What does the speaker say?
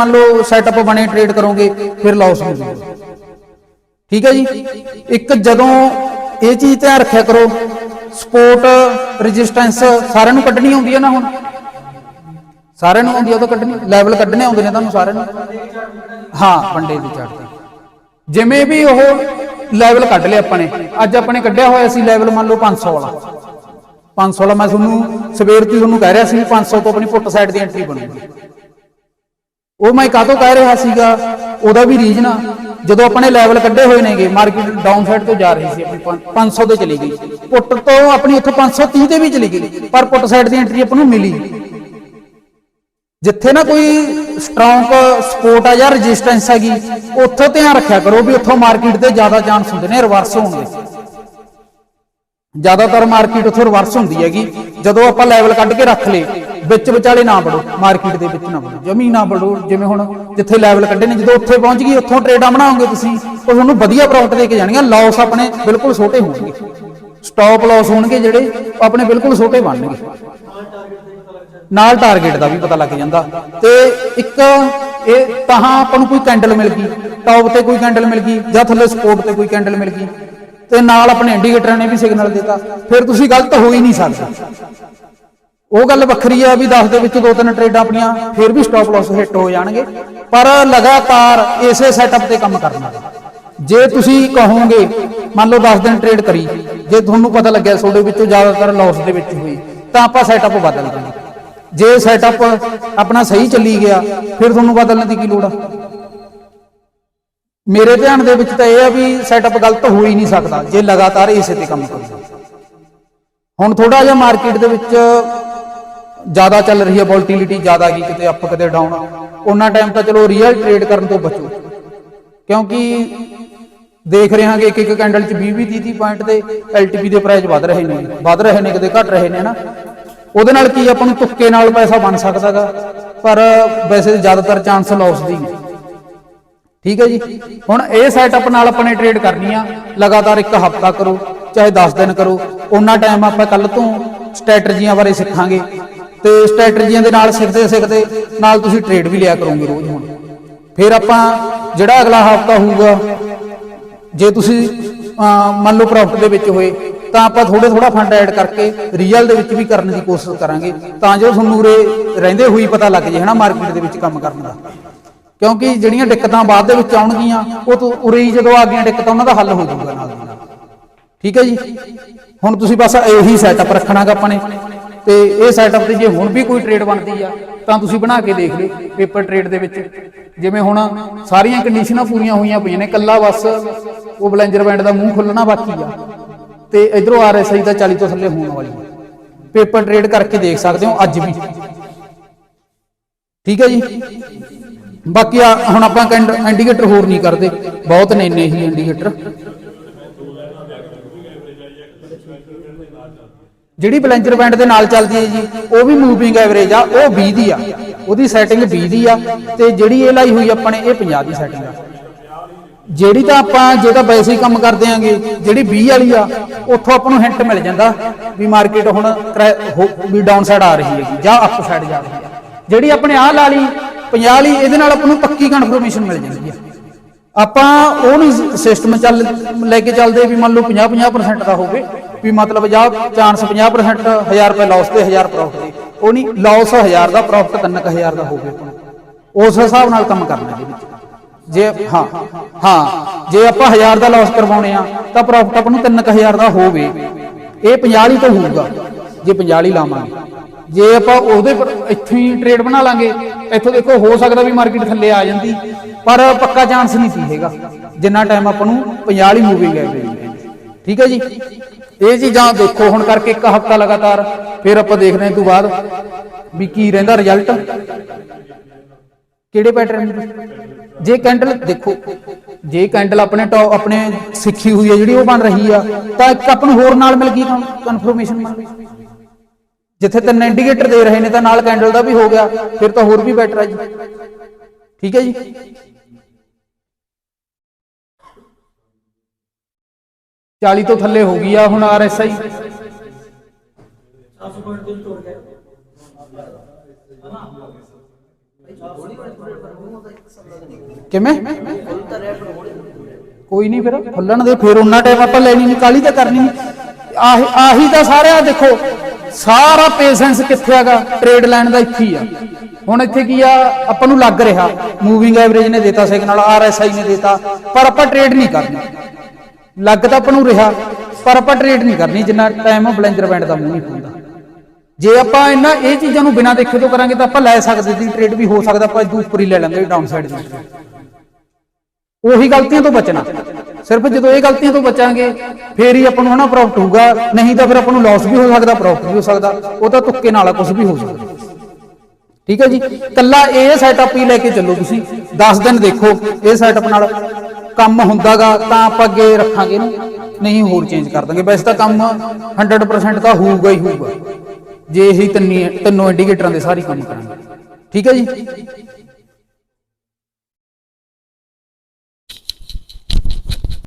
ਮੰਨ ਲਓ ਸੈਟਅਪ ਬਣੇ ਟ੍ਰੇਡ ਕਰੋਗੇ, ਫਿਰ ਲਾਸ ਹੋ ਜਾਊਗਾ ਠੀਕ ਹੈ ਜੀ? ਇੱਕ ਜਦੋਂ ਇਹ ਚੀਜ਼ ਧਿਆਨ ਰੱਖਿਆ ਕਰੋ ਸਪੋਰਟ ਰੈਜ਼ਿਸਟੈਂਸ ਸਾਰਿਆਂ ਨੂੰ ਕੱਢਣੀ ਆਉਂਦੀ ਹੈ ਨਾ ਹੁਣ? ਸਾਰਿਆਂ ਨੂੰ ਆਉਂਦੀ ਆ ਉਹ ਤਾਂ ਕੱਢਣੀ ਲੈਵਲ ਕੱਢਣੇ ਆਉਂਦੇ ਨੇ ਤੁਹਾਨੂੰ ਸਾਰਿਆਂ ਨੂੰ। ਹਾਂ ਪੰਡੇ ਦੀ ਚੜ੍ਹਦੀ ਜਿਵੇਂ ਵੀ ਉਹ ਲੈਵਲ ਕੱਢ ਲਿਆ ਆਪਾਂ ਨੇ, ਅੱਜ ਆਪਾਂ ਨੇ ਕੱਢਿਆ ਹੋਇਆ ਸੀ ਲੈਵਲ ਮੰਨ ਲਓ 500 ਵਾਲਾ। 500 ਵਾਲਾ ਮੈਂ ਤੁਹਾਨੂੰ ਸਵੇਰ ਤੋਂ ਤੁਹਾਨੂੰ ਕਹਿ ਰਿਹਾ ਸੀ ਵੀ 500 ਤੋਂ ਆਪਣੀ ਪੁੱਟ ਸਾਈਡ ਦੀ ਐਂਟਰੀ ਬਣੂਗੀ। ਉਹ ਮੈਂ ਕਾਹਤੋਂ ਕਹਿ ਰਿਹਾ ਸੀਗਾ? ਉਹਦਾ ਵੀ ਰੀਜਨ ਆ। ਜਦੋਂ ਆਪਣੇ ਲੈਵਲ ਕੱਢੇ ਹੋਏ ਨੇਗੇ ਮਾਰਕੀਟ ਡਾਊਨ ਸਾਈਡ ਤੋਂ ਜਾ ਰਹੀ ਸੀ ਆਪਣੀ, ਪੰਜ- 500 ਤੇ ਚਲੀ ਗਈ। ਪੁੱਟ ਤੋਂ ਆਪਣੀ ਉੱਥੋਂ 530 ਤੇ ਵੀ ਚਲੀ ਗਈ, ਪਰ ਪੁੱਟ ਸਾਈਡ ਦੀ ਐਂਟਰੀ ਆਪਾਂ ਨੂੰ ਮਿਲੀ। ਜਿੱਥੇ ਨਾ ਕੋਈ ਸਟਰੋਂਗ ਸਪੋਰਟ ਆ ਜਾਂ ਰੈਜ਼ਿਸਟੈਂਸ ਹੈਗੀ, ਉੱਥੋਂ ਧਿਆਨ ਰੱਖਿਆ ਕਰੋ ਵੀ ਉੱਥੋਂ ਮਾਰਕੀਟ ਦੇ ਜ਼ਿਆਦਾ ਚਾਂਸ ਹੁੰਦੇ ਨੇ ਰਿਵਰਸ ਹੋਣ ਦੇ। ਜ਼ਿਆਦਾਤਰ ਮਾਰਕੀਟ ਉੱਥੋਂ ਰਿਵਰਸ ਹੁੰਦੀ ਹੈਗੀ। ਜਦੋਂ ਆਪਾਂ ਲੈਵਲ ਕੱਢ ਕੇ ਰੱਖ ਲੇ ਵਿੱਚ ਵਿਚਾਲੇ ਨਾ ਵੜੋ ਮਾਰਕੀਟ ਦੇ ਵਿੱਚ ਨਾ ਵੜੋ, ਜਮੀ ਨਾ ਵੜੋ, ਜਿਵੇਂ ਹੁਣ ਜਿੱਥੇ ਲੈਵਲ ਕੱਢੇ ਨੇ, ਜਦੋਂ ਉੱਥੇ ਪਹੁੰਚ ਗਈ, ਉੱਥੋਂ ਟ੍ਰੇਡਾਂ ਬਣਾਓਗੇ ਤੁਸੀਂ, ਉਹ ਤੁਹਾਨੂੰ ਵਧੀਆ ਪ੍ਰੋਫਿਟ ਦੇ ਕੇ ਜਾਣਗੀਆਂ ਲਾਸ ਆਪਣੇ ਬਿਲਕੁਲ ਛੋਟੇ ਹੋਣਗੇ। ਸਟਾਪ ਲਾਸ ਹੋਣਗੇ ਜਿਹੜੇ ਆਪਣੇ ਬਿਲਕੁਲ ਛੋਟੇ ਬਣਨਗੇ। ਨਾਲ ਟਾਰਗੇਟ ਦਾ ਵੀ ਪਤਾ ਲੱਗ ਜਾਂਦਾ। ਤੇ ਇੱਕ ਇਹ ਤਾਂ ਆਪਾਂ ਨੂੰ ਕੋਈ ਕੈਂਡਲ ਮਿਲ ਗਈ ਟੌਪ ਤੇ ਕੋਈ ਕੈਂਡਲ ਮਿਲ ਗਈ, ਜਾਂ ਥੱਲੇ ਸਪੋਰਟ ਤੇ ਕੋਈ ਕੈਂਡਲ ਮਿਲ ਗਈ, ਤੇ ਨਾਲ ਆਪਣੇ ਇੰਡੀਕੇਟਰਾਂ ਨੇ ਵੀ ਸਿਗਨਲ ਦਿੱਤਾ। ਫਿਰ ਤੁਸੀਂ ਗਲਤ ਹੋ ਹੀ ਨਹੀਂ ਸਕਦੇ। ਉਹ ਗੱਲ ਵੱਖਰੀ ਆ ਵੀ 10 ਦੇ ਵਿੱਚ ਦੋ ਤਿੰਨ ਟ੍ਰੇਡਾਂ ਆਪਣੀਆਂ ਫਿਰ ਵੀ ਸਟਾਪ ਲਾਸ ਹਿੱਟ ਹੋ ਜਾਣਗੇ। ਪਰ ਲਗਾਤਾਰ ਇਸੇ ਸੈਟਅਪ ਤੇ ਕੰਮ ਕਰਨਾ। ਜੇ ਤੁਸੀਂ ਕਹੋਗੇ, ਮੰਨ ਲਓ 10 ਦਿਨ ਟ੍ਰੇਡ ਕਰੀ, ਜੇ ਤੁਹਾਨੂੰ ਪਤਾ ਲੱਗਿਆ ਤੁਹਾਡੇ ਵਿੱਚੋਂ ਜ਼ਿਆਦਾਤਰ ਲਾਸ ਦੇ ਵਿੱਚ ਹੋਈ, ਤਾਂ ਆਪਾਂ ਸੈਟਅਪ ਬਦਲ ਦਾਂਗੇ ਜੇ ਸੈਟਅਪ ਆਪਣਾ ਸਹੀ ਚੱਲੀ ਗਿਆ, ਫਿਰ ਤੁਹਾਨੂੰ ਬਦਲਣ ਦੀ ਕੀ ਲੋੜ ਆ? ਮੇਰੇ ਧਿਆਨ ਦੇ ਵਿੱਚ ਤਾਂ ਇਹ ਆ ਵੀ ਸੈਟਅਪ ਗਲਤ ਹੋ ਹੀ ਨਹੀਂ ਸਕਦਾ, ਜੇ ਲਗਾਤਾਰ ਇਸੇ ਤੇ ਕੰਮ ਕਰੋ। ਹੁਣ ਥੋੜਾ ਜਿਹਾ ਮਾਰਕੀਟ ਦੇ ਵਿੱਚ ਜ਼ਿਆਦਾ ਚੱਲ ਰਹੀ ਹੈ ਵੋਲਟੀਲਿਟੀ ਜ਼ਿਆਦਾ ਗਈ ਕਿਤੇ ਅਪ ਕਿਤੇ ਡਾਊਨ ਉਹਨਾਂ ਟਾਈਮ ਤਾਂ ਚਲੋ ਰੀਅਲ ਟ੍ਰੇਡ ਕਰਨ ਤੋਂ ਬਚੋ। ਕਿਉਂਕਿ ਦੇਖ ਰਹੇ ਹਾਂਗੇ ਇੱਕ ਇੱਕ ਕੈਂਡਲ 'ਚ 20 20 30 ਪੁਆਇੰਟ ਦੇ ਐਲਟੀਪੀ ਦੇ ਪ੍ਰਾਈਸ ਵਧ ਰਹੇ ਨੇ। ਵਧ ਰਹੇ ਨੇ, ਕਿਤੇ ਘਟ ਰਹੇ ਨੇ ਨਾ ਉਹਦੇ ਨਾਲ ਕੀ ਆਪਾਂ ਨੂੰ ਤੁੱਕੇ ਨਾਲ ਪੈਸਾ ਬਣ ਸਕਦਾਗਾ ਪਰ ਵੈਸੇ ਜ਼ਿਆਦਾਤਰ ਚਾਂਸ ਲਾਸ ਦੀ। ਠੀਕ ਹੈ ਜੀ? ਹੁਣ ਇਹ ਸੈਟਅਪ ਨਾਲ ਆਪਾਂ ਨੇ ਟ੍ਰੇਡ ਕਰਨੀ ਆ। ਲਗਾਤਾਰ ਇੱਕ ਹਫਤਾ ਕਰੋ, ਚਾਹੇ 10 ਦਿਨ ਕਰੋ। ਉਹਨਾਂ ਟਾਈਮ ਆਪਾਂ ਕੱਲ ਤੋਂ ਸਟ੍ਰੈਟਜੀਆਂ ਬਾਰੇ ਸਿੱਖਾਂਗੇ। ਤੇ ਸਟ੍ਰੈਟਜੀਆਂ ਦੇ ਨਾਲ ਸਿੱਖਦੇ ਸਿੱਖਦੇ ਨਾਲ ਤੁਸੀਂ ਟ੍ਰੇਡ ਵੀ ਲਿਆ ਕਰੋਗੇ ਰੋਜ਼ ਹੁਣ। ਫਿਰ ਆਪਾਂ ਜਿਹੜਾ ਅਗਲਾ ਹਫਤਾ ਹੋਊਗਾ, ਜੇ ਤੁਸੀਂ ਮੰਨ ਲਓ ਪ੍ਰੋਫਿਟ ਦੇ ਵਿੱਚ ਹੋਏ, ਤਾਂ ਆਪਾਂ ਥੋੜੇ ਥੋੜਾ ਫੰਡ ਐਡ ਕਰਕੇ ਰੀਅਲ ਦੇ ਵਿੱਚ ਵੀ ਕਰਨ ਦੀ ਕੋਸ਼ਿਸ਼ ਕਰਾਂਗੇ। ਤਾਂ ਜੋ ਤੁਹਾਨੂੰ ਉਰੇ ਰਹਿੰਦੇ ਹੋਈ ਪਤਾ ਲੱਗ ਜੇ, ਹਨਾ ਮਾਰਕੀਟ ਦੇ ਵਿੱਚ ਕੰਮ ਕਰਨ ਦਾ। ਕਿਉਂਕਿ ਜਿਹੜੀਆਂ ਦਿੱਕਤਾਂ ਬਾਅਦ ਦੇ ਵਿੱਚ ਆਉਣਗੀਆਂ, ਉਹ ਤੋਂ ਉਰੇ ਹੀ ਜਦੋਂ ਆ ਗਈਆਂ ਦਿੱਕਤਾਂ, ਉਹਨਾਂ ਦਾ ਹੱਲ ਹੋ ਜਾਊਗਾ ਨਾਲ ਠੀਕ ਹੈ ਜੀ? ਹੁਣ ਤੁਸੀਂ ਬਸ ਇਹੀ ਸੈਟਅਪ ਰੱਖਣਾਗਾ ਆਪਾਂ ਨੇ। ਤੇ ਇਹ ਸੈਟਅਪ ਤੇ ਜੇ ਹੁਣ ਵੀ ਕੋਈ ਟ੍ਰੇਡ ਬਣਦੀ ਆ, ਤਾਂ ਤੁਸੀਂ ਬਣਾ ਕੇ ਦੇਖ ਲਓ ਪੇਪਰ ਟ੍ਰੇਡ ਦੇ ਵਿੱਚ। ਜਿਵੇਂ ਹੁਣ ਸਾਰੀਆਂ ਕੰਡੀਸ਼ਨਾਂ ਪੂਰੀਆਂ ਹੋਈਆਂ ਪਈਆਂ ਨੇ ਕੱਲਾ ਬਸ, ਉਹ ਬਲੈਂਜਰ ਬੈਂਡ ਦਾ ਮੂੰਹ ਖੁੱਲਣਾ ਬਾਕੀ ਆ। ਤੇ ਇਧਰੋਂ ਆਰਐਸਆਈ ਦਾ 40 ਤੋਂ ਥੱਲੇ ਹੋਣ ਵਾਲੀ ਆ। ਪੇਪਰ ਟ੍ਰੇਡ ਕਰਕੇ ਦੇਖ ਸਕਦੇ ਹੋ ਅੱਜ ਵੀ। ਠੀਕ ਹੈ ਜੀ? ਬਾਕੀ ਆ, ਹੁਣ ਆਪਾਂ ਇੰਡੀਕੇਟਰ ਹੋਰ ਨਹੀਂ ਕਰਦੇ। ਬਹੁਤ ਨੇ ਇੰਨੇ ਹੀ ਇੰਡੀਕੇਟਰ ਜਿਹੜੀ ਬਲੈਂਜਰ ਬੈਂਡ ਦੇ ਨਾਲ ਚੱਲਦੀ ਹੈ ਜੀ, ਉਹ ਵੀ ਮੂਵਿੰਗ ਐਵਰੇਜ ਆ, ਉਹ 20 ਦੀ ਆ। ਉਹਦੀ ਸੈਟਿੰਗ 20 ਦੀ ਆ ਤੇ ਜਿਹੜੀ ਇਹ ਲਾਈ ਹੋਈ ਆਪਾਂ ਨੇ, ਇਹ 50 ਦੀ ਸੈਟਿੰਗ ਆ। ਜਿਹੜੀ ਤਾਂ ਆਪਾਂ ਜੇ ਤਾਂ ਵੈਸੇ ਹੀ ਕੰਮ ਕਰਦੇ ਆਂਗੇ, ਜਿਹੜੀ 20 ਵਾਲੀ ਆ, ਉੱਥੋਂ ਆਪਾਂ ਨੂੰ ਹਿੰਟ ਮਿਲ ਜਾਂਦਾ ਵੀ ਮਾਰਕੀਟ ਹੁਣ ਹੋ- ਵੀ ਡਾਊਨ ਸਾਈਡ ਆ ਰਹੀ ਹੈ ਜਾਂ ਅਪ ਸਾਈਡ ਜਾ ਰਹੀ ਹੈ ਜਿਹੜੀ ਆਪਣੇ ਆਹ ਲਾ ਲਈ 50 ਵਾਲੀ, ਇਹਦੇ ਨਾਲ ਆਪਾਂ ਨੂੰ ਪੱਕੀ ਕਨਫਰਮੇਸ਼ਨ ਮਿਲ ਜਾਂਦੀ ਹੈ ਆਪਾਂ ਉਹ ਨਹੀਂ ਸਿਸਟਮ ਚੱਲ ਲੈ ਕੇ ਚੱਲਦੇ ਵੀ ਮੰਨ ਲਓ 50 50% ਦਾ ਹੋਵੇ ਵੀ ਮਤਲਬ ਜਾਂ ਚਾਂਸ 50% 1000 ਰੁਪਏ ਲਾਸ ਤੇ 1000 ਪ੍ਰੋਫਿਟ ਦੇ। ਉਹ ਨਹੀਂ ਲਾਸ 1000 ਦਾ ਪ੍ਰੋਫਿਟ 3000 ਦਾ ਹੋਵੇ ਉਸ ਹਿਸਾਬ ਨਾਲ ਕੰਮ ਕਰਨਾ ਜੀ ਜੇ, ਹਾਂ ਹਾਂ, ਜੇ ਆਪਾਂ 1000 ਦਾ ਲਾਸ ਕਰਵਾਉਣੇ ਆ, ਤਾਂ ਪ੍ਰੋਫਿਟ ਆਪਾਂ ਨੂੰ 3000 ਦਾ ਹੋਵੇ। ਇਹ 50 ਤੋਂ ਹੋਊਗਾ, ਜੇ 50 ਹੀ ਲਾਵਾਂਗੇ। ਜੇ ਆਪਾਂ ਉਹਦੇ ਪਰ ਇੱਥੋਂ ਹੀ ਟ੍ਰੇਡ ਬਣਾ ਲਾਂਗੇ, ਇੱਥੋਂ ਦੇਖੋ ਹੋ ਸਕਦਾ ਵੀ ਮਾਰਕੀਟ ਥੱਲੇ ਆ ਜਾਂਦੀ, ਪਰ ਪੱਕਾ ਚਾਂਸ ਨਹੀਂ ਸੀ ਹੈਗਾ। ਜਿੰਨਾ ਟਾਈਮ ਆਪਾਂ ਨੂੰ 50 ਹੀ ਮੂਵਿੰਗ ਹੈ ਠੀਕ ਹੈ ਜੀ? ਇਹ ਚੀਜ਼ਾਂ ਦੇਖੋ ਹੁਣ ਕਰਕੇ ਇੱਕ ਹਫਤਾ ਲਗਾਤਾਰ, ਫਿਰ ਆਪਾਂ ਦੇਖਦੇ ਹਾਂ ਤੋਂ ਬਾਅਦ ਵੀ ਕੀ ਰਹਿੰਦਾ ਰਿਜ਼ਲਟ ਕਿਹੜੇ ਪੈਟਰਨ ਜੇ ਕੈਂਡਲ ਦੇਖੋ, ਜੇ ਕੈਂਡਲ ਆਪਣੇ ਟੌਪ ਆਪਣੇ ਸਿੱਖੀ ਹੋਈ ਹੈ ਜਿਹੜੀ ਉਹ ਬਣ ਰਹੀ ਆ, ਤਾਂ ਇੱਕ ਆਪਾਂ ਨੂੰ ਹੋਰ ਨਾਲ ਮਿਲ ਗਈ ਕਨਫਰਮੇਸ਼ਨ ਜਿੱਥੇ ਤਿੰਨ ਇੰਡੀਕੇਟਰ ਦੇ ਰਹੇ ਨੇ, ਤਾਂ ਨਾਲ ਕੈਂਡਲ ਦਾ ਵੀ ਹੋ ਗਿਆ, ਫਿਰ ਤਾਂ ਹੋਰ ਵੀ ਬੈਟਰ ਆ ਜੀ। ਠੀਕ ਹੈ ਜੀ? ਚਾਲੀ ਤੋਂ ਥੱਲੇ ਹੋ ਗਈ ਆ ਹੁਣ ਆਰਐਸਆਈ 400 ਪੁਆਇੰਟ ਤੋਂ ਤੋੜ ਗਿਆ ਕਿਵੇਂ? ਕੋਈ ਨਹੀਂ ਫਿਰ, ਖੁੱਲਣ ਦੇ, ਫਿਰ ਉਹਨਾਂ ਟਾਈਮ ਆਪਾਂ ਲੈਣੀ ਨਹੀਂ ਕਾਲੀ ਤਾਂ ਕਰਨੀ ਆਹੀ ਆਹੀ ਤਾਂ ਸਾਰਿਆਂ ਦੇਖੋ, ਸਾਰਾ ਪੇਸ਼ੈਂਸ ਕਿੱਥੇ ਹੈਗਾ? ਟ੍ਰੇਡ ਲਾਈਨ ਦਾ ਇੱਥੇ ਹੀ ਆ। ਹੁਣ ਇੱਥੇ ਕੀ ਆ? ਆਪਾਂ ਨੂੰ ਲੱਗ ਰਿਹਾ। ਮੂਵਿੰਗ ਐਵਰੇਜ ਨੇ ਦਿੱਤਾ ਸਿਗਨਲ ਆਰਐਸਆਈ ਨੇ ਦਿੱਤਾ, ਪਰ ਆਪਾਂ ਟ੍ਰੇਡ ਨਹੀਂ ਕਰਨਾ। ਲੱਗ ਤਾਂ ਆਪਾਂ ਨੂੰ ਰਿਹਾ, ਪਰ ਆਪਾਂ ਟ੍ਰੇਡ ਨਹੀਂ ਕਰਨੀ, ਜਿੰਨਾ ਟਾਈਮ ਬਲੈਂਜਰ ਬੈਂਡ ਦਾ ਮੂੰਹ ਨਹੀਂ ਖੁੱਲਦਾ ਜੇ ਆਪਾਂ ਇਹਨਾਂ, ਇਹ ਚੀਜ਼ਾਂ ਨੂੰ ਬਿਨਾਂ ਦੇਖੇ ਤੋਂ ਕਰਾਂਗੇ ਤਾਂ ਆਪਾਂ ਲੈ ਸਕਦੇ ਸੀ ਟ੍ਰੇਡ ਵੀ ਹੋ ਸਕਦਾ, ਆਪਾਂ ਇਦੋਂ ਲੈ ਲੈਂਦੇ ਡਾਊਨ ਸਾਈਡ ਦੀ ਉਹੀ ਗਲਤੀਆਂ ਤੋਂ ਬਚਣਾ। ਸਿਰਫ ਜਦੋਂ ਇਹ ਗਲਤੀਆਂ ਤੋਂ ਬਚਾਂਗੇ, ਫੇਰ ਹੀ ਆਪਾਂ ਨੂੰ ਹਨਾ ਪ੍ਰੋਫਿਟ ਹੋਊਗਾ। ਨਹੀਂ ਤਾਂ ਫਿਰ ਆਪਾਂ ਨੂੰ ਲਾਸ ਵੀ ਹੋ ਸਕਦਾ ਪ੍ਰੋਫਿਟ ਵੀ ਹੋ ਸਕਦਾ। ਉਹ ਤਾਂ ਤੁੱਕੇ ਨਾਲ ਕੁਝ ਵੀ ਹੋ ਸਕਦਾ। ਠੀਕ ਹੈ ਜੀ? ਕੱਲਾ ਇਹ ਸੈਟਅਪ ਹੀ ਲੈ ਕੇ ਚੱਲੋ ਤੁਸੀਂ। 10 ਦਿਨ ਦੇਖੋ, ਇਹ ਸੈਟਅਪ ਨਾਲ। ਕੰਮ ਹੁੰਦਾਗਾ ਤਾਂ ਆਪਾਂ ਅੱਗੇ ਰੱਖਾਂਗੇ ਇਹਨੂੰ। ਨਹੀਂ ਹੋਰ ਚੇਂਜ ਕਰ ਦਾਂਗੇ। ਵੈਸੇ ਤਾਂ ਕੰਮ 100% ਤਾਂ ਹੋਊਗਾ ਹੀ ਹੋਊਗਾ। ਜੇ ਇਹੀ ਤਿੰਨੀ ਤਿੰਨੋਂ ਇੰਡੀਕੇਟਰਾਂ ਦੇ ਸਾਰੇ ਕੰਮ ਕਰਾਂਗੇ। ਠੀਕ ਹੈ ਜੀ?